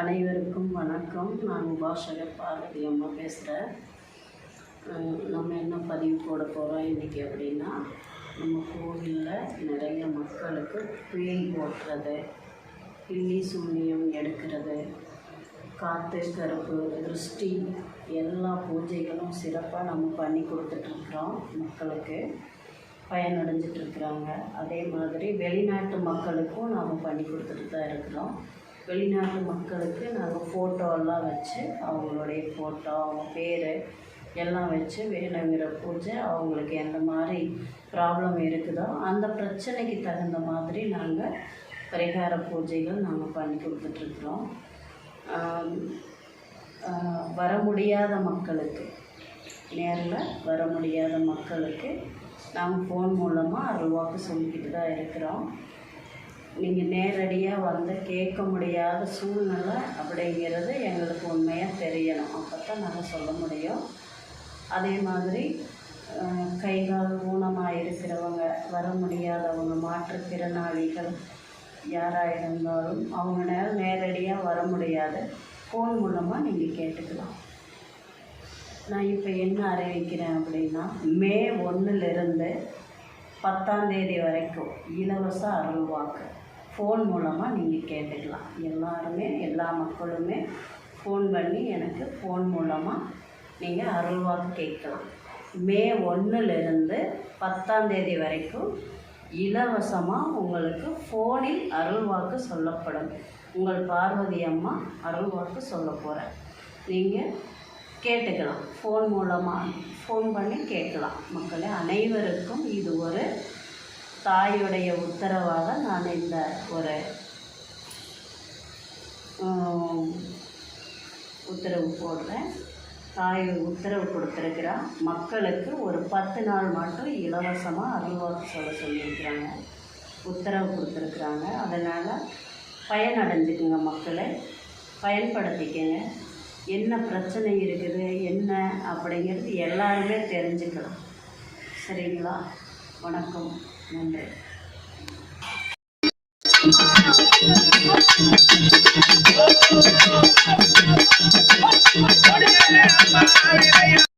அனைவருக்கும் வணக்கம். நான் உபாசகர் பார்வதி அம்மா பேசுகிறேன் நம்ம என்ன பதிவு போட போகிறோம் இன்றைக்கி அப்படின்னா நம்ம கோவிலில் நிறைய மக்களுக்கு பேய் ஓட்டுறது பில்லி சூனியம் எடுக்கிறது காற்று கருப்பு திருஷ்டி எல்லா பூஜைகளும் சிறப்பாக நம்ம பண்ணி கொடுத்துட்ருக்குறோம் மக்களுக்கு. பயனடைஞ்சிட்ருக்குறாங்க அதே மாதிரி வெளிநாட்டு மக்களுக்கும் நாம் பண்ணி கொடுத்துட்டு தான் இருக்கிறோம். வெளிநாட்டு மக்களுக்கு நாங்கள் ஃபோட்டோலாம் வச்சு அவங்களுடைய ஃபோட்டோ அவங்க பேர் எல்லாம் வச்சு வேணுங்கிற பூஜை அவங்களுக்கு எந்த மாதிரி ப்ராப்ளம் இருக்குதோ அந்த பிரச்சனைக்கு தகுந்த மாதிரி நாங்கள் பரிகார பூஜைகள் நாங்கள் பண்ணி கொடுத்துட்ருக்குறோம். வர முடியாத மக்களுக்கு நேரில் வர முடியாத மக்களுக்கு நாங்கள் ஃபோன் மூலமாக அருள்வாக்கு சொல்லிக்கிட்டு தான் இருக்கிறோம். நீங்கள் உண்மையாக வந்து கேட்க முடியாத சூழ்நிலை அப்படிங்கிறது எங்களுக்கு உண்மையாக தெரியணும். அப்போ தான் நாங்கள் சொல்ல முடியும். அதே மாதிரி கை கால் ஊனமாக இருக்கிறவங்க வர முடியாதவங்க மாற்றுத்திறனாளிகள் யாராக இருந்தாலும் அவங்க நேரம் நேரடியாக வர முடியாது. ஃபோன் மூலமாக நீங்கள் கேட்டுக்கலாம். நான் இப்போ என்ன அறிவிக்கிறேன் அப்படின்னா மே ஒன்றுலேருந்து பத்தாம் தேதி வரைக்கும் இலவச அருள்வாக்கு. ஃபோன் மூலமாக நீங்கள் கேட்டுக்கலாம். எல்லாருமே எல்லா மக்களுமே ஃபோன் பண்ணி எனக்கு ஃபோன் மூலமாக நீங்கள் அருள்வாக்கு கேட்கலாம். மே ஒன்றுலேருந்து பத்தாந்தேதி வரைக்கும் இலவசமாக உங்களுக்கு ஃபோனில் அருள்வாக்கு சொல்லப்படும். உங்கள் பார்வதி அம்மா அருள்வாக்கு சொல்ல போகிறேன் நீங்கள் கேட்டுக்கலாம். ஃபோன் மூலமாக ஃபோன் பண்ணி கேட்கலாம். மக்களே அனைவருக்கும் இது ஒரு தாயுடைய உத்தரவாக நான் இந்த ஒரு உத்தரவு போடுறேன். தாய் உத்தரவு கொடுத்துருக்குறா. மக்களுக்கு ஒரு பத்து நாள் மட்டும் இலவசமாக அருள்வாக்கு சொல்ல சொல்லியிருக்கிறாங்க. உத்தரவு கொடுத்துருக்குறாங்க. அதனால் பயனடைஞ்சுக்குங்க மக்களை. பயன்படுத்திக்கங்க. என்ன பிரச்சனை இருக்குது என்ன அப்படிங்கிறது எல்லாருமே தெரிஞ்சுக்கலாம் சரிங்களா? வணக்கம். நன்றி.